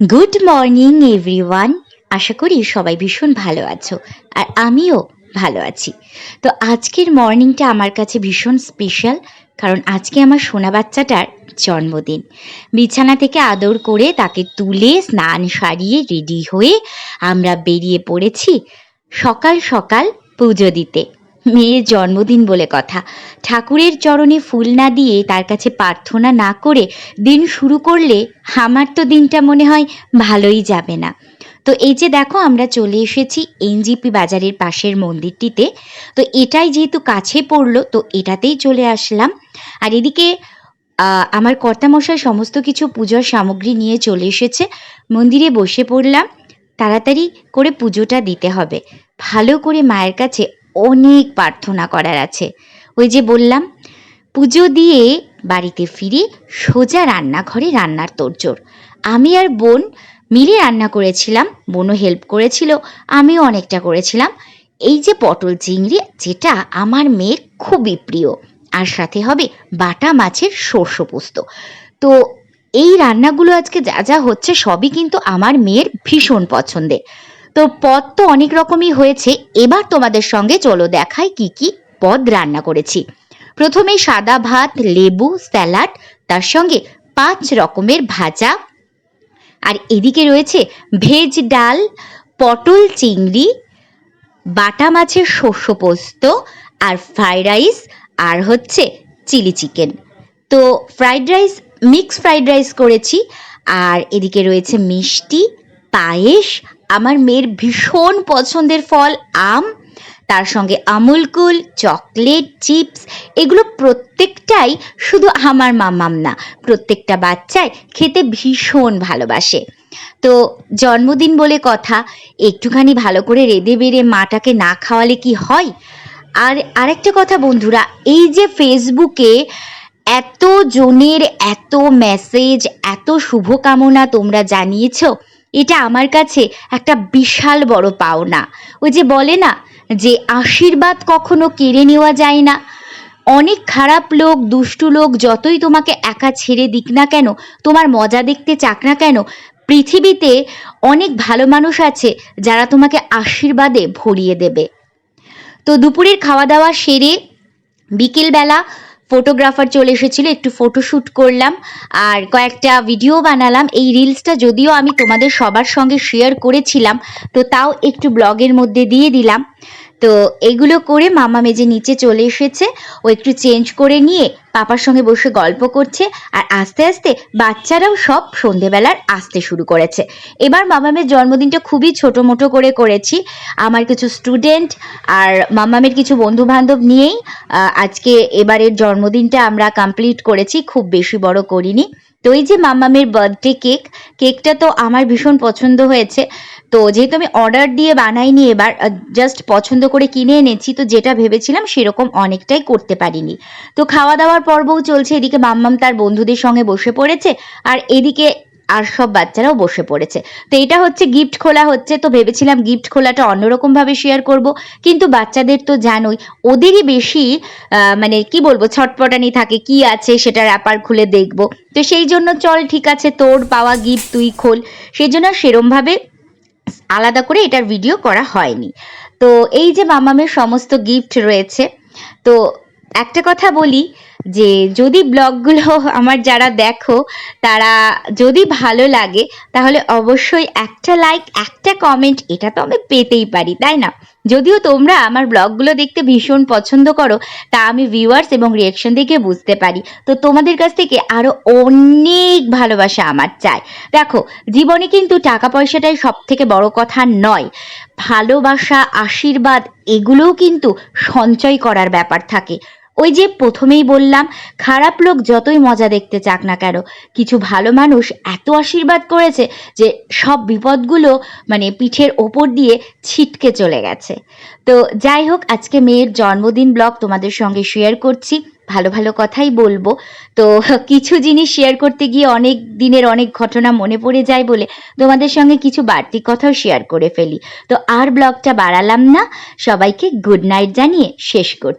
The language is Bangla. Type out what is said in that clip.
গুড মর্নিং এভরিওয়ান আশা করি সবাই ভীষণ ভালো আছো, আর আমিও ভালো আছি। তো আজকের মর্নিংটা আমার কাছে ভীষণ স্পেশাল কারণ আজকে আমার সোনা বাচ্চাটার জন্মদিন। বিছানা থেকে আদর করে তাকে তুলে স্নান সারিয়ে রেডি হয়ে আমরা বেরিয়ে পড়েছি সকাল সকাল পুজো দিতে। মেয়ের জন্মদিন বলে কথা। ঠাকুরের চরণে ফুল না দিয়ে তার কাছে প্রার্থনা না করে দিন শুরু করলে আমার তো দিনটা মনে হয় ভালোই যাবে না। তো এই যে দেখো আমরা চলে এসেছি এনজিপি বাজারের পাশের মন্দিরটিতে। তো এটাই যেহেতু কাছে পড়ল, তো এটাতেই চলে আসলাম। আর এদিকে আমার কর্তামশাই সমস্ত কিছু পুজোর সামগ্রী নিয়ে চলে এসেছে। মন্দিরে বসে পড়লাম। তাড়াতাড়ি করে পুজোটা দিতে হবে। ভালো করে মায়ের কাছে অনেক প্রার্থনা করার আছে। ওই যে বললাম, পুজো দিয়ে বাড়িতে ফিরে সোজা রান্নাঘরে রান্নার তোড়জোড়। আমি আর বোন মিলে রান্না করেছিলাম, বোনও হেল্প করেছিল, আমিও অনেকটা করেছিলাম। এই যে পটল চিংড়ি, যেটা আমার মেয়ের খুবই প্রিয়। আর সাথে হবে বাটা মাছের সর্ষ পোস্ত। তো এই রান্নাগুলো আজকে যা যা হচ্ছে সবই কিন্তু আমার মেয়ের ভীষণ পছন্দের। তো পদ তো অনেক রকমই হয়েছে। এবার তোমাদের সঙ্গে চলো দেখাই কি কি পদ রান্না করেছি। প্রথমে সাদা ভাত, লেবু, স্যালাড, তার সঙ্গে পাঁচ রকমের ভাজা। আর এদিকে রয়েছে ভেজ ডাল, পটল চিংড়ি, বাটা মাছের শস্য পোস্ত আর ফ্রাইড রাইস আর হচ্ছে চিলি চিকেন। তো fried rice mix fried rice করেছি। আর এদিকে রয়েছে মিষ্টি, পায়েস আমার মেয়ের ভীষণ পছন্দের ফল আম, তার সঙ্গে আমুল কুল, চকলেট, চিপস, এগুলো প্রত্যেকটাই শুধু আমার মামাম না, প্রত্যেকটা বাচ্চাই খেতে ভীষণ ভালোবাসে। তো জন্মদিন বলে কথা, একটুখানি ভালো করে রেঁধে বেড়ে মাটাকে না খাওয়ালে কি হয়? আর আরেকটা কথা বন্ধুরা, এই যে ফেসবুকে এত জনের এত মেসেজ এত শুভকামনা তোমরা জানিয়েছো এটা আমার কাছে একটা বিশাল বড় পাওনা। ওই যে বলে না, যে আশীর্বাদ কখনো কেড়ে নেওয়া যায় না। অনেক খারাপ লোক, দুষ্টু লোক, যতই তোমাকে একা ছেড়ে দিক না কেন, তোমার মজা দেখতে চাক না কেন, পৃথিবীতে অনেক ভালো মানুষ আছে যারা তোমাকে আশীর্বাদে ভরিয়ে দেবে। তো দুপুরের খাওয়া দাওয়া সেরে বিকেলবেলা ফটোগ্রাফার চলে এসেছিল, একটু ফটোশ্যুট করলাম আর কয়েকটা ভিডিও বানালাম। এই রিলসটা যদিও আমি তোমাদের সবার সঙ্গে শেয়ার করেছিলাম, তো তাও একটু ব্লগের মধ্যে দিয়ে দিলাম। তো এগুলো করে মামা মেজে নিচে চলে এসেছে। ও একটু চেঞ্জ করে নিয়ে পাপার সঙ্গে বসে গল্প করছে আর আস্তে আস্তে বাচ্চারাও সব সন্ধেবেলার আসতে শুরু করেছে। এবার মামামের জন্মদিনটা খুবই ছোটো মোটো করে করেছি। আমার কিছু স্টুডেন্ট আর মামামের কিছু বন্ধু বান্ধব নিয়েই আজকে এবারের জন্মদিনটা আমরা কমপ্লিট করেছি। খুব বেশি বড় করিনি। তো এই যে মামামের বার্থডে কেক কেকটা তো আমার ভীষণ পছন্দ হয়েছে। তো যেহেতু আমি অর্ডার দিয়ে বানাইনি এবার জাস্ট পছন্দ করে কিনে এনেছি, তো যেটা ভেবেছিলাম সেরকম অনেকটাই করতে পারিনি। তো খাওয়া দাওয়ার পর্বও চলছে, এদিকে মাম্মাম তার বন্ধুদের সঙ্গে বসে পড়েছে, আর এদিকে আর সব বাচ্চারাও বসে পড়েছে। তো এটা হচ্ছে গিফট খোলা হচ্ছে। তো ভেবেছিলাম গিফট খোলাটা অন্যরকম ভাবে শেয়ার করব। কিন্তু বাচ্চাদের তো জানোই, ওদেরই বেশি মানে কি বলব, ছটপটানি থাকে, কি আছে সেটা র্যাপার খুলে দেখব। তো সেই জন্য চল, ঠিক আছে, তোর পাওয়া গিফট তুই খোল। সেই জন্য সেরমভাবে আলাদা করে এটার ভিডিও করা হয়নি। তো এই যে মামামের সমস্ত গিফট রয়েছে, তো একটা কথা বলি যে, যদি ব্লগগুলো আমার যারা দেখো, তারা যদি ভালো লাগে, তাহলে অবশ্যই একটা লাইক একটা কমেন্ট এটা তো আমি পেতেই পারি, তাই না? যদিও তোমরা আমার ব্লগগুলো দেখতে ভীষণ পছন্দ করো, তা আমি ভিউয়ার্স এবং রিয়াকশন দেখে বুঝতে পারি। তো তোমাদের কাছ থেকে আরও অনেক ভালোবাসা আমার চাই। দেখো, জীবনে কিন্তু টাকা পয়সাটাই সব থেকে বড় কথা নয়। ভালোবাসা, আশীর্বাদ, এগুলোও কিন্তু সঞ্চয় করার ব্যাপার থাকে। ওই যে প্রথমেই বললাম, খারাপ লোক যতই মজা দেখতে চাক না কেন, কিছু ভালো মানুষ এত আশীর্বাদ করেছে যে সব বিপদগুলো মানে পিঠের ওপর দিয়ে ছিটকে চলে গেছে। তো যাই হোক, আজকে মেয়ের জন্মদিন ব্লগ তোমাদের সঙ্গে শেয়ার করছি, ভালো ভালো কথাই বলব। তো কিছু জিনিস শেয়ার করতে গিয়ে অনেক দিনের অনেক ঘটনা মনে পড়ে যায় বলে তোমাদের সঙ্গে কিছু বাড়তি কথাও শেয়ার করে ফেলি। তো আর ব্লগটা বাড়ালাম না, সবাইকে গুড নাইট জানিয়ে শেষ করছি